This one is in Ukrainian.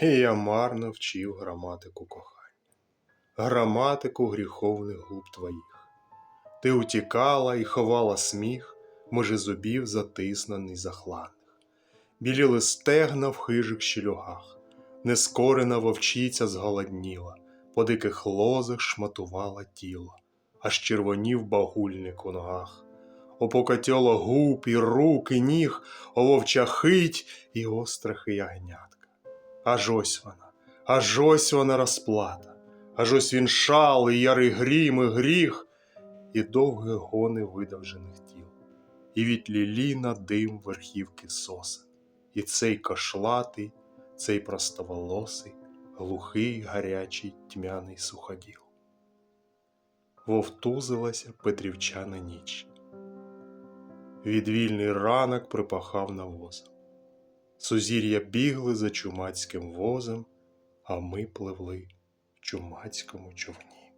і я марно вчив граматику кохання, граматику гріховних губ твоїх. Ти утікала і ховала сміх, межи зубів затиснений захланих. Біліли стегна в хижих щелюгах, нескорена вовчиця зголодніла, по диких лозах шматувала тіло, аж червонів багульник у ногах. Опокатьола губ і рук, і ніг, ововча хить і острахи ягнятка. Аж ось вона, аж ось вона розплата, аж ось він шал, і ярий грім, і гріх, і довгі гони видовжених тіл, і від ліліна дим верхівки сосен, і цей кошлатий, цей простоволосий, глухий, гарячий, тьмяний суходіл. Вовтузилася петрівчана ніч. Відвільний ранок припахав навозом. Сузір'я бігли за чумацьким возом, а ми пливли в чумацькому човні.